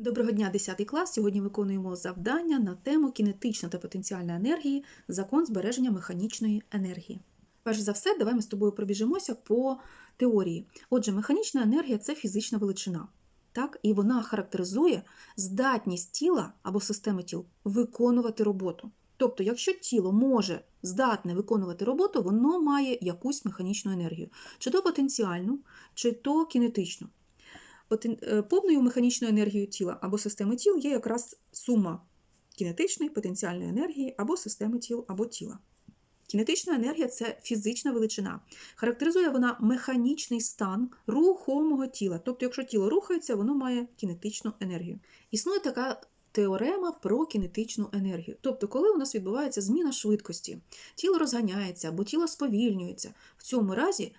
Доброго дня, 10 клас. Сьогодні виконуємо завдання на тему кінетична та потенціальна енергії, закон збереження механічної енергії. Перш за все, давай ми з тобою пробіжимося по теорії. Отже, механічна енергія це фізична величина. Так? І вона характеризує здатність тіла або системи тіл виконувати роботу. Тобто, якщо тіло може здатне виконувати роботу, воно має якусь механічну енергію, чи то потенціальну, чи то кінетичну. Е, Повною механічною енергією тіла або системи тіл є якраз сума кінетичної, потенціальної енергії або системи тіл або тіла. Кінетична енергія це фізична величина. Характеризує вона механічний стан рухомого тіла. Тобто, якщо тіло рухається, воно має кінетичну енергію. Існує така теорема про кінетичну енергію. Тобто, коли у нас відбувається зміна швидкості, тіло розганяється або тіло сповільнюється, в цьому разі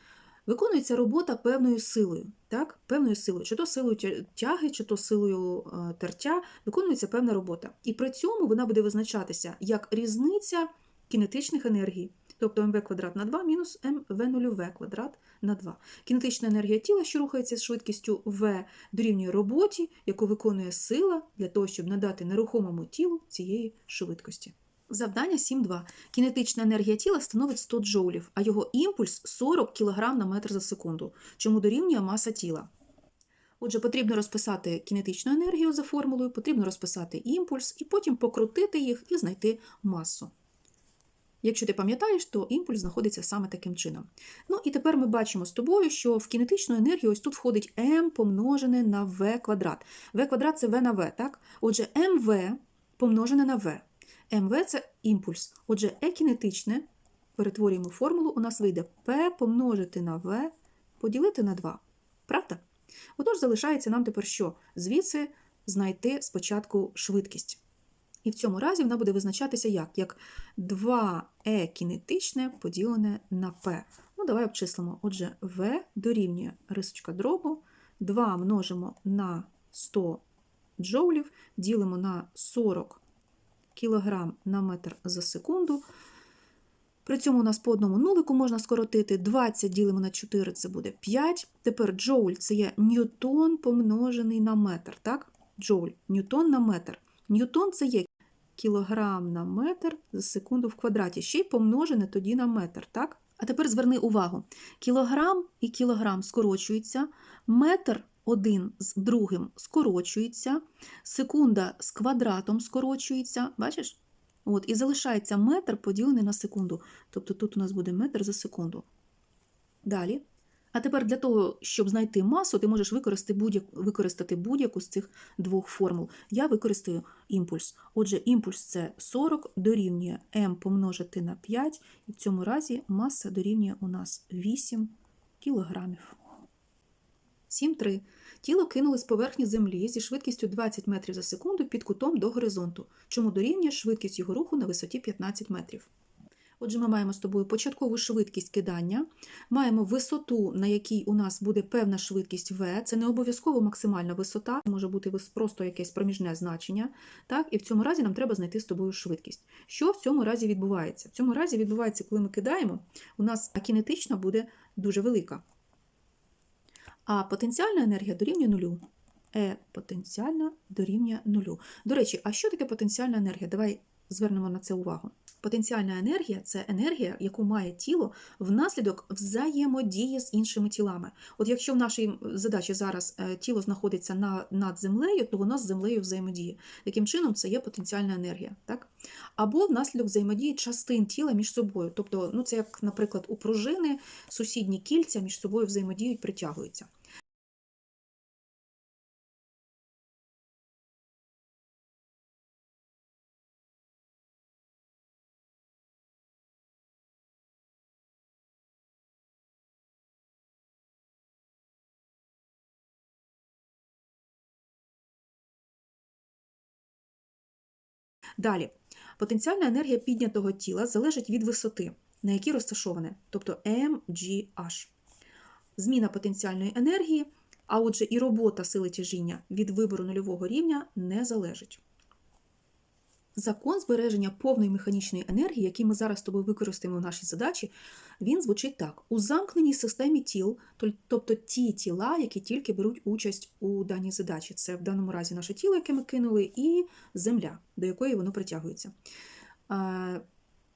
виконується робота певною силою, так? певною силою, чи то силою тяги, чи то силою е, тертя, виконується певна робота. І при цьому вона буде визначатися як різниця кінетичних енергій, тобто mv квадрат на 2 мінус mv0v квадрат на 2. Кінетична енергія тіла, що рухається з швидкістю v, дорівнює роботі, яку виконує сила для того, щоб надати нерухомому тілу цієї швидкості. Завдання 7.2. Кінетична енергія тіла становить 100 джоулів, а його імпульс 40 кг на метр за секунду, чому дорівнює маса тіла. Отже, потрібно розписати кінетичну енергію за формулою, потрібно розписати імпульс і потім покрутити їх і знайти масу. Якщо ти пам'ятаєш, то імпульс знаходиться саме таким чином. Ну і тепер ми бачимо з тобою, що в кінетичну енергію ось тут входить m помножене на v квадрат. v квадрат це v на v, так? Отже, mv помножене на v. mv це імпульс. Отже, e кінетичне, перетворюємо формулу, у нас вийде p помножити на v поділити на 2. Правда? Отож, залишається нам тепер що? Звідси знайти спочатку швидкість. І в цьому разі вона буде визначатися як? Як 2e кінетичне поділене на p. Ну, давай обчислимо. Отже, v дорівнює рисочка дробу, 2 множимо на 100 джоулів, ділимо на 40 кг на метр за секунду. При цьому у нас по одному нулику можна скоротити. 20 ділимо на 4, це буде 5. Тепер джоуль це є ньютон помножений на метр. Так? Джоуль, ньютон на метр. Ньютон це є кілограм на метр за секунду в квадраті, ще й помножене тоді на метр. Так? А тепер зверни увагу: кілограм і кілограм скорочуються, метр один з другим скорочується, секунда з квадратом скорочується. Бачиш? От, і залишається метр поділений на секунду. Тобто тут у нас буде метр за секунду. Далі. А тепер для того, щоб знайти масу, ти можеш використати будь-яку, використати будь-яку з цих двох формул. Я використаю імпульс. Отже, імпульс це 40 дорівнює m помножити на 5, і в цьому разі маса дорівнює у нас 8 кілограмів. 7.3. Тіло кинули з поверхні землі зі швидкістю 20 метрів за секунду під кутом до горизонту, чому дорівнює швидкість його руху на висоті 15 метрів. Отже, ми маємо з тобою початкову швидкість кидання, маємо висоту, на якій у нас буде певна швидкість v, це не обов'язково максимальна висота, може бути просто якесь проміжне значення. Так? І в цьому разі нам треба знайти з тобою швидкість. Що в цьому разі відбувається? В цьому разі відбувається, коли ми кидаємо, у нас кінетична буде дуже велика. А потенціальна енергія дорівнює нулю. Е потенціальна дорівнює нулю. До речі, а що таке потенціальна енергія? Давай звернемо на це увагу. Потенціальна енергія це енергія, яку має тіло внаслідок взаємодії з іншими тілами. От якщо в нашій задачі зараз е, тіло знаходиться на, над землею, то воно з землею взаємодіє. Таким чином, це є потенціальна енергія. Так? Або внаслідок взаємодії частин тіла між собою. Тобто, ну, це як, наприклад, у пружини сусідні кільця між собою взаємодіють, притягуються. Далі, потенціальна енергія піднятого тіла залежить від висоти, на якій розташоване, тобто mgh. Зміна потенціальної енергії, а отже і робота сили тяжіння від вибору нульового рівня не залежить. Закон збереження повної механічної енергії, який ми зараз з тобою використаємо в нашій задачі, він звучить так: у замкненій системі тіл, тобто ті тіла, які тільки беруть участь у даній задачі. Це в даному разі наше тіло, яке ми кинули, і земля, до якої воно притягується.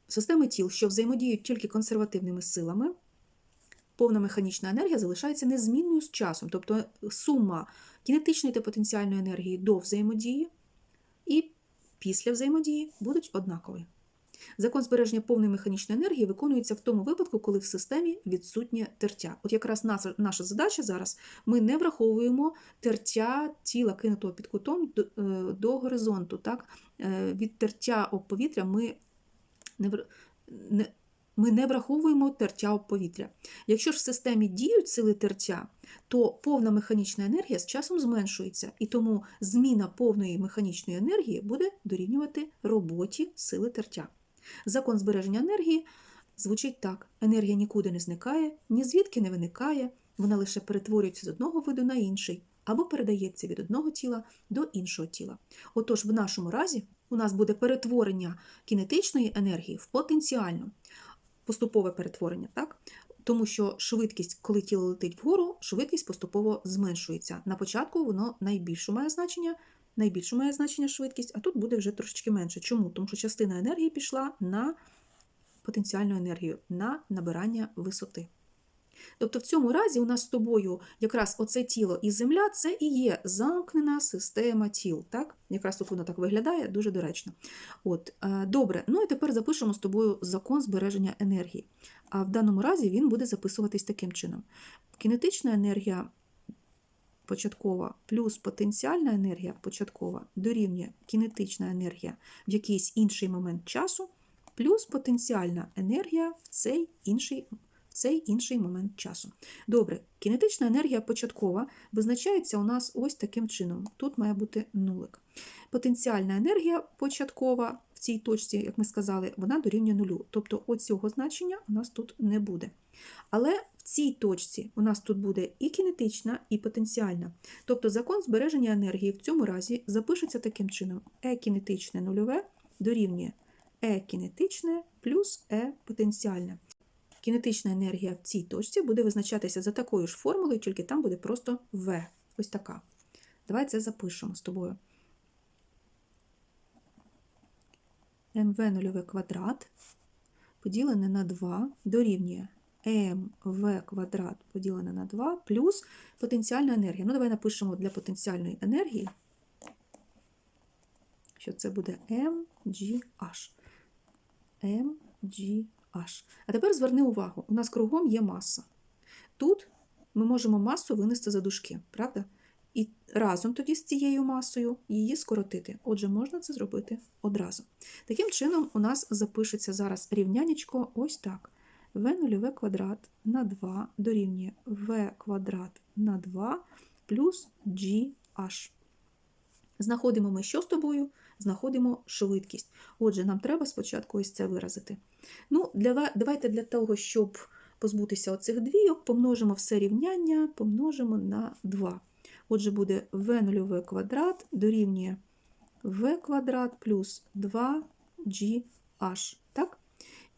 Системи тіл, що взаємодіють тільки консервативними силами, повна механічна енергія залишається незмінною з часом, тобто сума кінетичної та потенціальної енергії до взаємодії після взаємодії будуть однакові. Закон збереження повної механічної енергії виконується в тому випадку, коли в системі відсутнє тертя. От якраз наша, задача зараз ми не враховуємо тертя тіла, кинутого під кутом до, е, до горизонту. Так? Е, Від тертя об повітря ми не, не, ми не враховуємо тертя об повітря. Якщо ж в системі діють сили тертя, то повна механічна енергія з часом зменшується, і тому зміна повної механічної енергії буде дорівнювати роботі сили тертя. Закон збереження енергії звучить так: енергія нікуди не зникає, ні звідки не виникає, вона лише перетворюється з одного виду на інший або передається від одного тіла до іншого тіла. Отож, в нашому разі у нас буде перетворення кінетичної енергії в потенціальну, поступове перетворення, так? Тому що швидкість, коли тіло летить вгору, швидкість поступово зменшується. На початку воно найбільше має значення, найбільше має значення швидкість, а тут буде вже трошечки менше. Чому? Тому що частина енергії пішла на потенціальну енергію, на набирання висоти. Тобто в цьому разі у нас з тобою якраз оце тіло і земля це і є замкнена система тіл. Так? Якраз тут воно так виглядає дуже доречно. От, е, Добре, ну і тепер запишемо з тобою закон збереження енергії. А в даному разі він буде записуватись таким чином: кінетична енергія початкова плюс потенціальна енергія початкова дорівнює кінетична енергія в якийсь інший момент часу, плюс потенціальна енергія в цей інший в цей інший момент часу. Добре, кінетична енергія початкова визначається у нас ось таким чином. Тут має бути нулик. Потенціальна енергія початкова в цій точці, як ми сказали, вона дорівнює нулю. Тобто оцього значення у нас тут не буде. Але в цій точці у нас тут буде і кінетична, і потенціальна. Тобто закон збереження енергії в цьому разі запишеться таким чином: Е кінетичне нульове дорівнює Е кінетичне плюс Е потенціальне. Кінетична енергія в цій точці буде визначатися за такою ж формулою, тільки там буде просто В. Ось така. Давай це запишемо з тобою. МВ нульове квадрат поділене на 2 дорівнює МВ квадрат поділене на 2 плюс потенціальна енергія. Ну, давай напишемо для потенціальної енергії, що це буде MGH. MGH. А тепер зверни увагу, у нас кругом є маса. Тут ми можемо масу винести за дужки, правда? І разом тоді з цією масою її скоротити. Отже, можна це зробити одразу. Таким чином, у нас запишеться зараз рівнянечко ось так. В нульове квадрат на 2 дорівнює В квадрат на 2 плюс GH. Знаходимо ми що з тобою? Знаходимо швидкість. Отже, нам треба спочатку ось це виразити. Ну, для, Давайте для того, щоб позбутися оцих двійок, помножимо все рівняння, помножимо на 2. Отже, буде В нульове квадрат дорівнює В квадрат плюс 2GH. Так?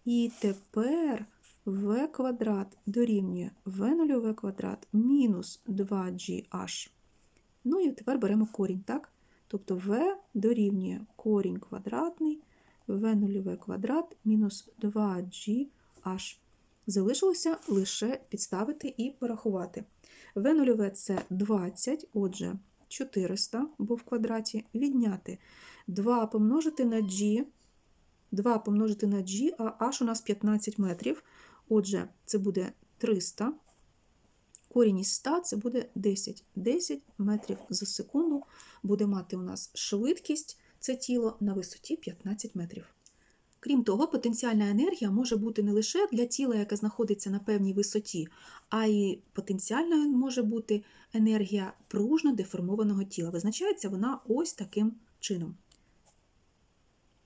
І тепер В квадрат дорівнює В нульове квадрат мінус 2GH. Ну і тепер беремо корінь, так? Тобто В дорівнює корінь квадратний, В нульове квадрат мінус 2GH. Залишилося лише підставити і порахувати. В нульове це 20, отже, 400, бо в квадраті, відняти 2 помножити на G, 2 помножити на G, а H у нас 15 метрів. Отже, це буде 300. Корінь із 100 це буде 10. 10 метрів за секунду буде мати у нас швидкість це тіло на висоті 15 метрів. Крім того, потенціальна енергія може бути не лише для тіла, яке знаходиться на певній висоті, а й потенціальною може бути енергія пружно деформованого тіла. Визначається вона ось таким чином.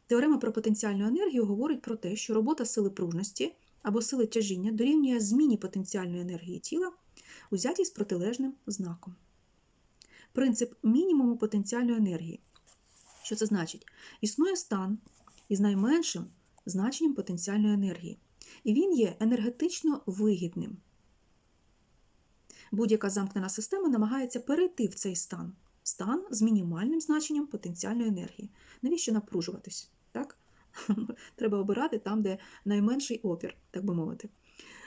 Теорема про потенціальну енергію говорить про те, що робота сили пружності або сили тяжіння дорівнює зміні потенціальної енергії тіла, узятій з протилежним знаком. Принцип мінімуму потенціальної енергії. Що це значить? Існує стан із найменшим значенням потенціальної енергії, і він є енергетично вигідним. Будь-яка замкнена система намагається перейти в цей стан, стан з мінімальним значенням потенціальної енергії. Навіщо напружуватись? Так? Треба обирати там, де найменший опір, так би мовити.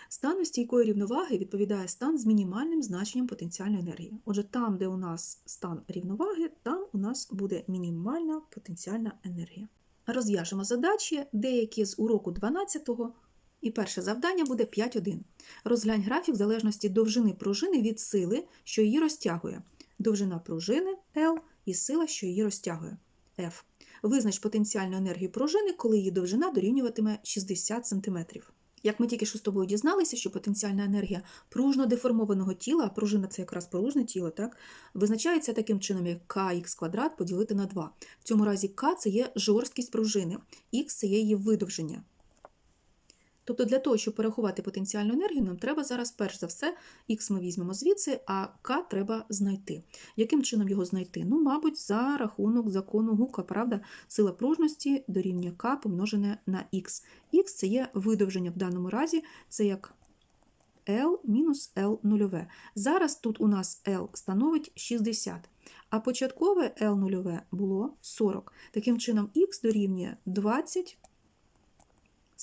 Стану стійкої рівноваги відповідає стан з мінімальним значенням потенціальної енергії. Отже, там, де у нас стан рівноваги, там у нас буде мінімальна потенціальна енергія. Розв'яжемо задачі, деякі з уроку 12-го. І перше завдання буде 5.1. Розглянь графік залежності довжини пружини від сили, що її розтягує. Довжина пружини L і сила, що її розтягує F. Визнач потенціальну енергію пружини, коли її довжина дорівнюватиме 60 см. Як ми тільки що з тобою дізналися, що потенціальна енергія пружно деформованого тіла, а пружина це якраз пружне тіло, так, визначається таким чином, як kx квадрат поділити на 2. В цьому разі k – це є жорсткість пружини, x – це є її видовження. Тобто для того, щоб порахувати потенціальну енергію, нам треба зараз, перш за все, х ми візьмемо звідси, а k треба знайти. Яким чином його знайти? Ну, мабуть, за рахунок закону Гука, правда, сила пружності дорівнює k помножене на х. х це є видовження в даному разі, це як L мінус L нульове. Зараз тут у нас L становить 60, а початкове L нульове було 40. Таким чином, х дорівнює 20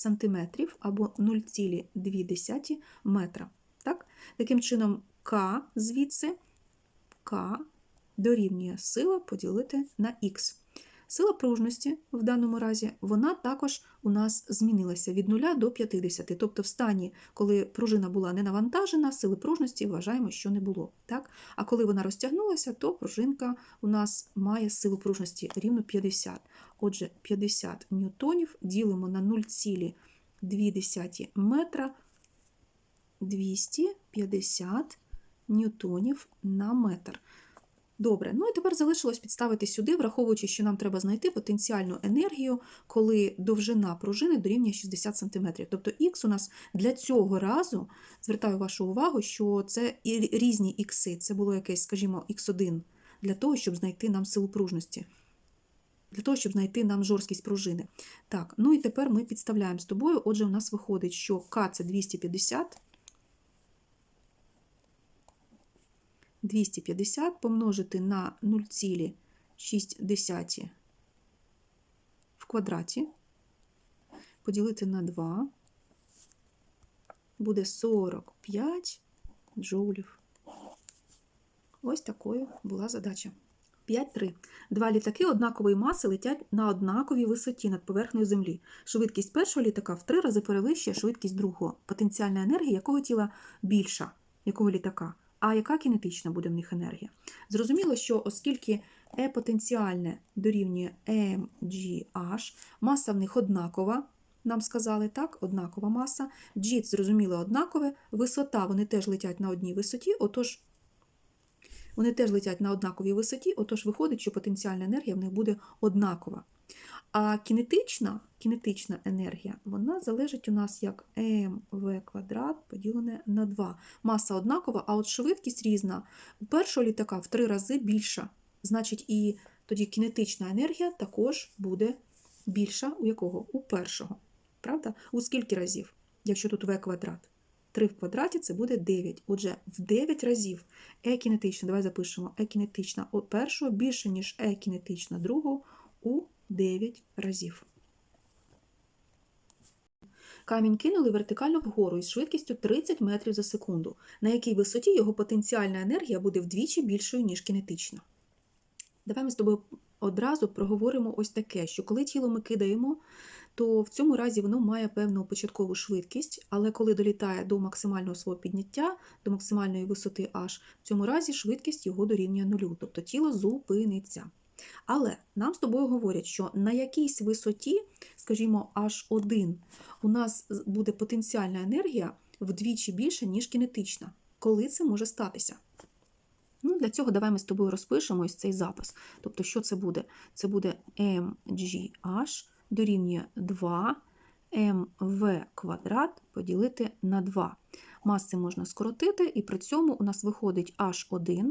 сантиметрів або 0,2 метра. Так? Таким чином, К звідси К дорівнює сила поділити на Х. Сила пружності в даному разі вона також у нас змінилася від 0 до 50. Тобто в стані, коли пружина була не навантажена, сили пружності вважаємо, що не було. Так? А коли вона розтягнулася, то пружинка у нас має силу пружності рівно 50. Отже, 50 ньютонів ділимо на 0,2 метра 250 ньютонів на метр. Добре, ну і тепер залишилось підставити сюди, враховуючи, що нам треба знайти потенціальну енергію, коли довжина пружини дорівнює 60 см. Тобто х у нас для цього разу, звертаю вашу увагу, що це і різні ікси. Це було якесь, скажімо, х1 для того, щоб знайти нам силу пружності. Для того, щоб знайти нам жорсткість пружини. Так, ну і тепер ми підставляємо з тобою. Отже, у нас виходить, що К це 250. 250 помножити на 0,6 в квадраті, поділити на 2, буде 45 джоулів. Ось такою була задача. 5.3. Два літаки однакової маси летять на однаковій висоті над поверхнею Землі. Швидкість першого літака в три рази перевищує швидкість другого. Потенціальна енергія якого тіла більша, якого літака? А яка кінетична буде в них енергія? Зрозуміло, що оскільки E потенціальне дорівнює mgh, маса в них однакова, нам сказали так, однакова маса, G, зрозуміло, однакове, висота, вони теж летять на одній висоті, отож, вони теж летять на однаковій висоті, отож виходить, що потенціальна енергія в них буде однакова. А кінетична, кінетична енергія, вона залежить у нас як mv квадрат поділене на 2. Маса однакова, а от швидкість різна. У першого літака в три рази більша. Значить, і тоді кінетична енергія також буде більша у якого? У першого. Правда? У скільки разів, якщо тут v квадрат? 3 в квадраті це буде 9. Отже, в 9 разів е-кінетична, давай запишемо, е-кінетична першого більше, ніж е-кінетична другого у 9 разів. Камінь кинули вертикально вгору із швидкістю 30 метрів за секунду, на якій висоті його потенціальна енергія буде вдвічі більшою, ніж кінетична. Давай ми з тобою одразу проговоримо ось таке, що коли тіло ми кидаємо, то в цьому разі воно має певну початкову швидкість, але коли долітає до максимального свого підняття, до максимальної висоти H, в цьому разі швидкість його дорівнює нулю, тобто тіло зупиниться. Але нам з тобою говорять, що на якійсь висоті, скажімо, H1, у нас буде потенціальна енергія вдвічі більша, ніж кінетична. Коли це може статися? Ну, Для цього давай ми з тобою розпишемо ось цей запис. Тобто, що це буде? Це буде mgh дорівнює 2 mv квадрат поділити на 2. Маси можна скоротити, і при цьому у нас виходить H1,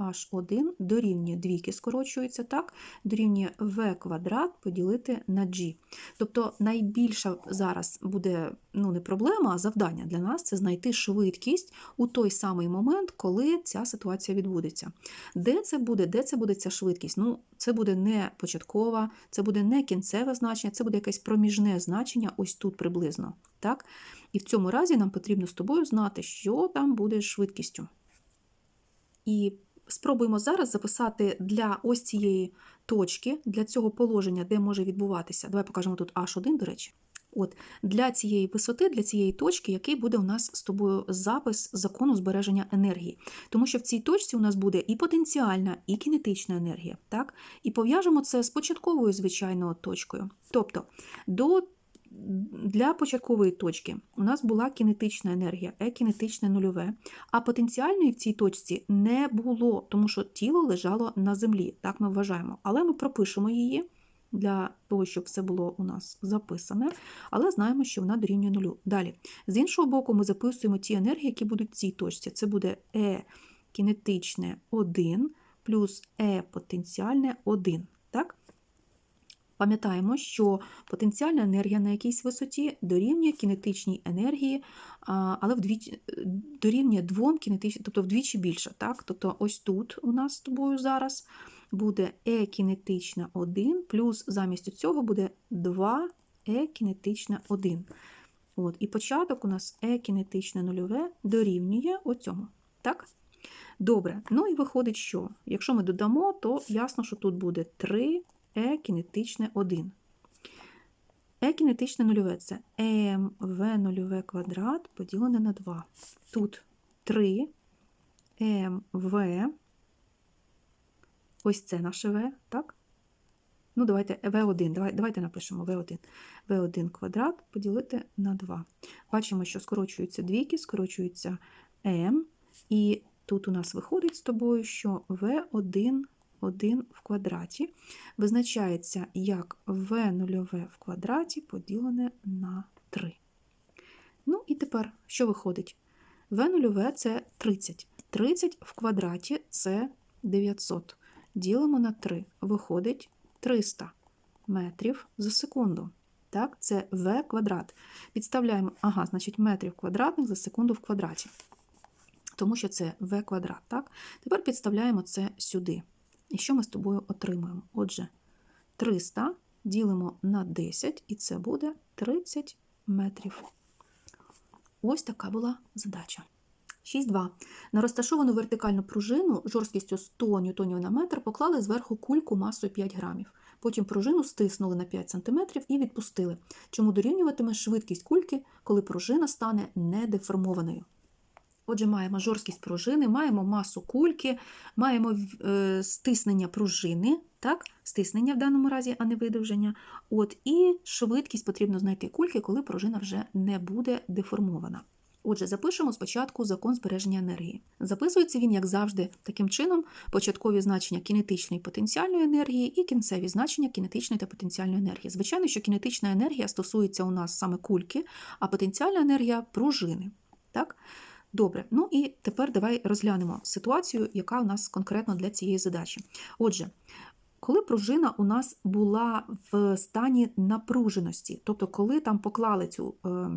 H1 дорівнює двійки скорочується, так? Дорівнює V квадрат поділити на G. Тобто найбільша зараз буде ну, не проблема, а завдання для нас це знайти швидкість у той самий момент, коли ця ситуація відбудеться. Де це буде? Де це буде ця швидкість? Ну, це буде не початкова, це буде не кінцеве значення, це буде якесь проміжне значення ось тут приблизно. Так? І в цьому разі нам потрібно з тобою знати, що там буде швидкістю. І спробуємо зараз записати для ось цієї точки, для цього положення, де може відбуватися. Давай покажемо тут H1, до речі. От, Для цієї висоти, для цієї точки, який буде у нас з тобою запис закону збереження енергії. Тому що в цій точці у нас буде і потенціальна, і кінетична енергія. Так? І пов'яжемо це з початковою звичайною точкою. Тобто, до для початкової точки у нас була кінетична енергія, е кінетичне нульове, а потенціальної в цій точці не було, тому що тіло лежало на землі, так ми вважаємо. Але ми пропишемо її для того, щоб все було у нас записане, але знаємо, що вона дорівнює нулю. Далі, з іншого боку, ми записуємо ті енергії, які будуть в цій точці. Це буде е кінетичне 1 плюс е потенціальне 1. Так? Пам'ятаємо, що потенціальна енергія на якійсь висоті дорівнює кінетичній енергії, але вдвічі дорівнює двом кінетичним, тобто вдвічі більше. Так? Тобто ось тут у нас з тобою зараз буде е кінетична 1, плюс замість цього буде 2 е кінетична 1. От, І початок у нас е кінетичне нульове дорівнює оцьому. Так? Добре, ну і виходить, що якщо ми додамо, то ясно, що тут буде 3 е кінетичне 1. Е кінетичне нульове це МВ квадрат поділене на 2. Тут 3 МВ, ось це наше В, так? Ну, давайте В1, давай, давайте напишемо В1. В1 квадрат поділити на 2. Бачимо, що скорочуються двійки, скорочується М, і тут у нас виходить з тобою, що В1 1 в квадраті визначається як v нульове в квадраті поділене на 3. Ну і тепер, що виходить? v нульове це 30. 30 в квадраті це 900. Ділимо на 3. Виходить 300 метрів за секунду. Так, це v квадрат. Підставляємо, ага, значить, метрів квадратних за секунду в квадраті. Тому що це v квадрат. Так? Тепер підставляємо це сюди. І що ми з тобою отримуємо? Отже, 300 ділимо на 10, і це буде 30 метрів. Ось така була задача. 6.2. На розташовану вертикальну пружину жорсткістю 100 ньютонів на метр поклали зверху кульку масою 5 грамів. Потім пружину стиснули на 5 см і відпустили, чому дорівнюватиме швидкість кульки, коли пружина стане недеформованою. Отже, маємо жорсткість пружини, маємо масу кульки, маємо е, стиснення пружини, так? стиснення в даному разі, а не видовження. От, І швидкість потрібно знайти кульки, коли пружина вже не буде деформована. Отже, запишемо спочатку закон збереження енергії. Записується він, як завжди, таким чином: початкові значення кінетичної і потенціальної енергії і кінцеві значення кінетичної та потенціальної енергії. Звичайно, що кінетична енергія стосується у нас саме кульки, а потенціальна енергія пружини. Так? Добре, ну і тепер давай розглянемо ситуацію, яка у нас конкретно для цієї задачі. Отже, коли пружина у нас була в стані напруженості, тобто, коли там поклали цю, е,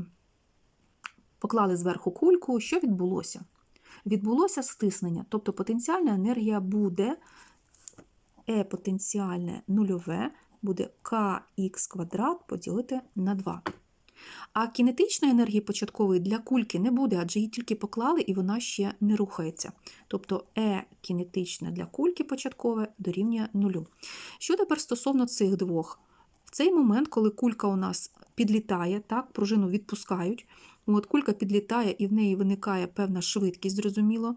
поклали зверху кульку, що відбулося? Відбулося стиснення, тобто потенціальна енергія буде е потенціальне нульове, буде kx квадрат поділити на 2. А кінетичної енергії початкової для кульки не буде, адже її тільки поклали і вона ще не рухається. Тобто Е кінетичне для кульки початкове дорівнює нулю. Що тепер стосовно цих двох? В цей момент, коли кулька у нас підлітає, так, пружину відпускають, от кулька підлітає і в неї виникає певна швидкість, зрозуміло,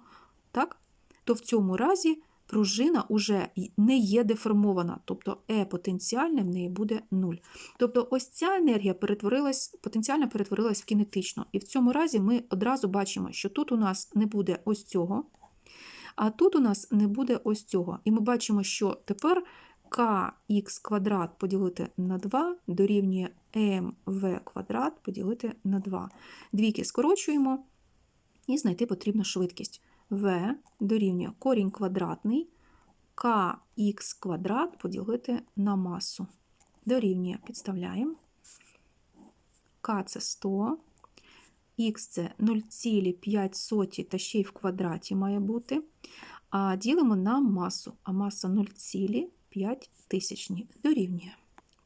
так, то в цьому разі пружина вже не є деформована, тобто Е потенціальне в неї буде 0. Тобто ось ця енергія перетворилась, потенціально перетворилась в кінетичну. І в цьому разі ми одразу бачимо, що тут у нас не буде ось цього, а тут у нас не буде ось цього. І ми бачимо, що тепер kx квадрат поділити на 2 дорівнює mv квадрат поділити на 2. Двійки скорочуємо і знайти потрібну швидкість. В дорівнює корінь квадратний kx квадрат поділити на масу. Дорівнює, підставляємо. К це 100, х це 0,5 та ще й в квадраті має бути. А ділимо на масу, а маса 0,5 тисячні дорівнює.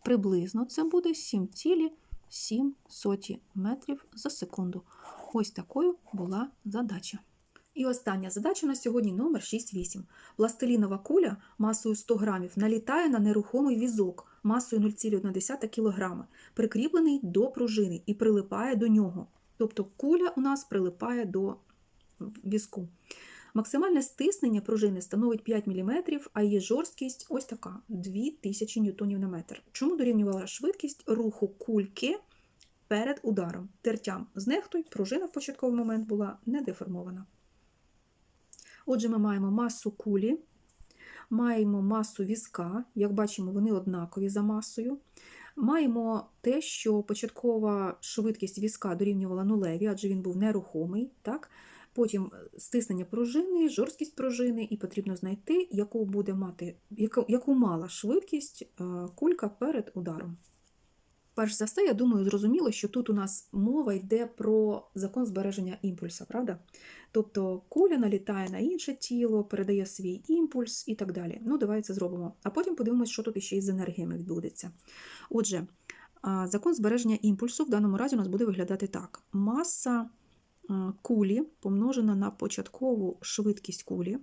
Приблизно це буде 7,7 метрів за секунду. Ось такою була задача. І остання задача на сьогодні номер 6.8. Пластилінова куля масою 100 грамів налітає на нерухомий візок масою 0,1 кг, прикріплений до пружини і прилипає до нього. Тобто куля у нас прилипає до візку. Максимальне стиснення пружини становить 5 мм, а її жорсткість ось така 2000 ньютонів на метр. Чому дорівнювала швидкість руху кульки перед ударом? Тертям знехтуй, пружина в початковий момент була не деформована. Отже, ми маємо масу кулі, маємо масу візка, як бачимо, вони однакові за масою. Маємо те, що початкова швидкість візка дорівнювала нулеві, адже він був нерухомий. Так? Потім стиснення пружини, жорсткість пружини, і потрібно знайти, яку буде мати, яку, яку мала швидкість е, кулька перед ударом. Перш за все, я думаю, зрозуміло, що тут у нас мова йде про закон збереження імпульса, правда? Тобто куля налітає на інше тіло, передає свій імпульс і так далі. Ну, давай це зробимо. А потім подивимося, що тут іще із енергіями відбудеться. Отже, закон збереження імпульсу в даному разі у нас буде виглядати так: маса кулі помножена на початкову швидкість кулі,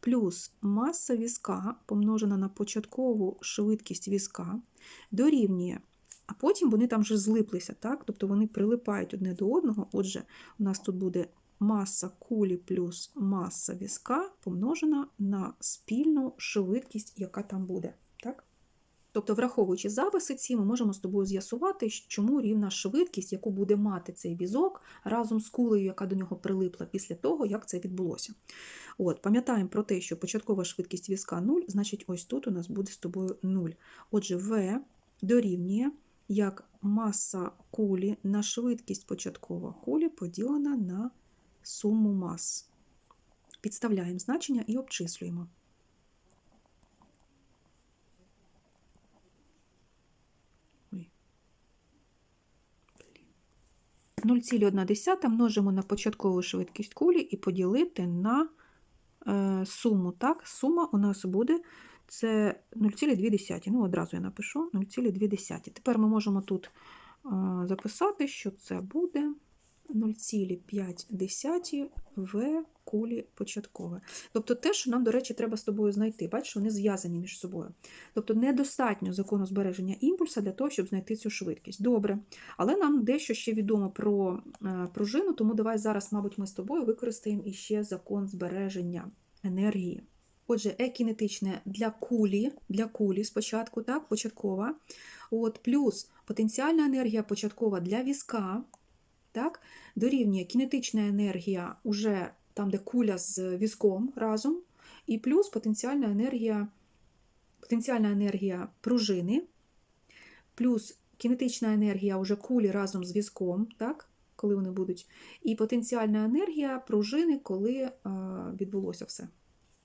плюс маса візка помножена на початкову швидкість візка, дорівнює. А потім вони там вже злиплися, так? тобто вони прилипають одне до одного. Отже, у нас тут буде маса кулі плюс маса візка помножена на спільну швидкість, яка там буде. Так? Тобто, враховуючи записи ці, ми можемо з тобою з'ясувати, чому рівна швидкість, яку буде мати цей візок разом з кулею, яка до нього прилипла після того, як це відбулося. От, Пам'ятаємо про те, що початкова швидкість візка 0, значить, ось тут у нас буде з тобою 0. Отже, В дорівнює як маса кулі на швидкість початкова кулі поділена на суму мас. Підставляємо значення і обчислюємо. Ой. 0,1 множимо на початкову швидкість кулі і поділити на е, суму. Так, сума у нас буде це 0,2. Ну, одразу я напишу 0,2. Тепер ми можемо тут записати, що це буде 0,5 в кулі початкове. Тобто те, що нам, до речі, треба з тобою знайти. Бачиш, вони зв'язані між собою. Тобто недостатньо закону збереження імпульса для того, щоб знайти цю швидкість. Добре. Але нам дещо ще відомо про е, пружину, тому давай зараз, мабуть, ми з тобою використаємо іще закон збереження енергії. Отже, е-кінетичне для кулі, для кулі спочатку, так, початкова. От, Плюс потенціальна енергія початкова для візка, так, дорівнює кінетична енергія уже там, де куля з візком разом, і плюс потенціальна енергія потенціальна енергія пружини, плюс кінетична енергія уже кулі разом з візком, так, коли вони будуть, і потенціальна енергія пружини, коли відбулося все.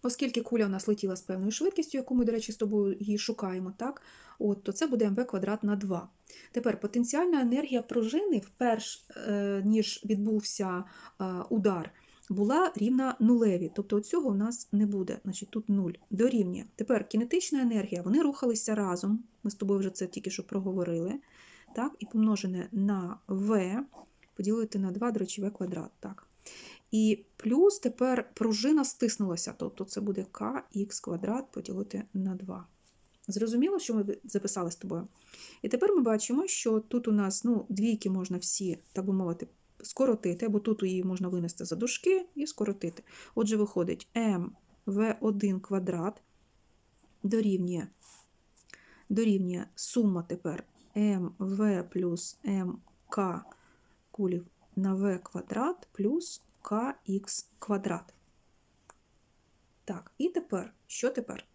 Оскільки куля у нас летіла з певною швидкістю, яку ми, до речі, з тобою її шукаємо, так? От, то це буде МВ квадрат на 2. Тепер потенціальна енергія пружини, вперш, е, ніж відбувся е, удар, була рівна нулеві. Тобто цього у нас не буде. Значить, Тут 0 дорівнює. Тепер кінетична енергія, вони рухалися разом. Ми з тобою вже це тільки що проговорили. Так? І помножене на В, поділити на 2, до речі, В квадрат. Так. І плюс тепер пружина стиснулася, тобто це буде kx квадрат поділити на 2. Зрозуміло, що ми записали з тобою? І тепер ми бачимо, що тут у нас ну, двійки можна всі, так би мовити, скоротити, бо тут її можна винести за дужки і скоротити. Отже, виходить mv1 квадрат дорівнює дорівнює сума тепер mv плюс mk кулів на v квадрат плюс kx квадрат. Так, і тепер, що тепер?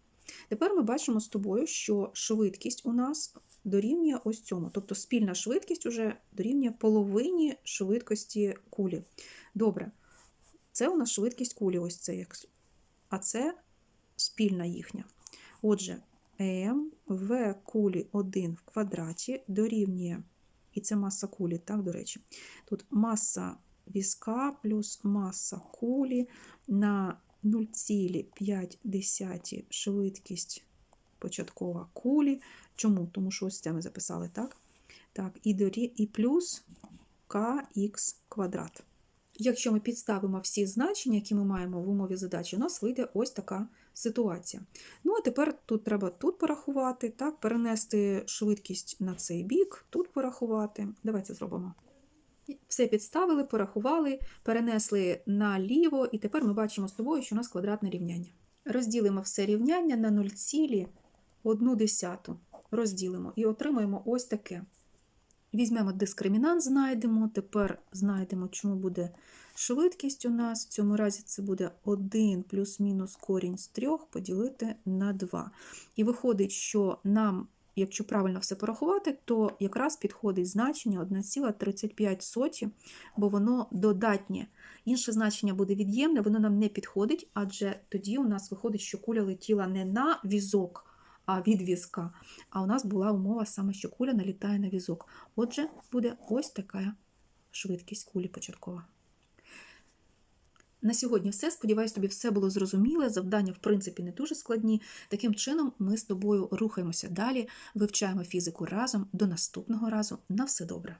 Тепер ми бачимо з тобою, що швидкість у нас дорівнює ось цьому. Тобто спільна швидкість уже дорівнює половині швидкості кулі. Добре. Це у нас швидкість кулі, ось це, а це спільна їхня. Отже, М в кулі 1 в квадраті дорівнює, і це маса кулі, так, до речі. Тут маса візка плюс маса кулі на 0,5 швидкість початкова кулі. Чому? Тому що ось це ми записали, так? Так, і, дорі... і плюс kx квадрат. Якщо ми підставимо всі значення, які ми маємо в умові задачі, у нас вийде ось така ситуація. Ну, а тепер тут треба тут порахувати, так, перенести швидкість на цей бік, тут порахувати. Давай це зробимо. Все підставили, порахували, перенесли наліво, і тепер ми бачимо з тобою, що у нас квадратне рівняння. Розділимо все рівняння на 0,1. Розділимо і отримаємо ось таке. Візьмемо дискримінант, знайдемо. Тепер знайдемо, чому буде швидкість у нас. В цьому разі це буде 1 плюс-мінус корінь з 3 поділити на 2. І виходить, що нам, якщо правильно все порахувати, то якраз підходить значення 1,35, бо воно додатнє. Інше значення буде від'ємне, воно нам не підходить, адже тоді у нас виходить, що куля летіла не на візок, а від візка. А у нас була умова саме, що куля налітає на візок. Отже, буде ось така швидкість кулі початкова. На сьогодні все. Сподіваюсь, тобі все було зрозуміле. Завдання, в принципі, не дуже складні. Таким чином, ми з тобою рухаємося далі, вивчаємо фізику разом. До наступного разу. На все добре.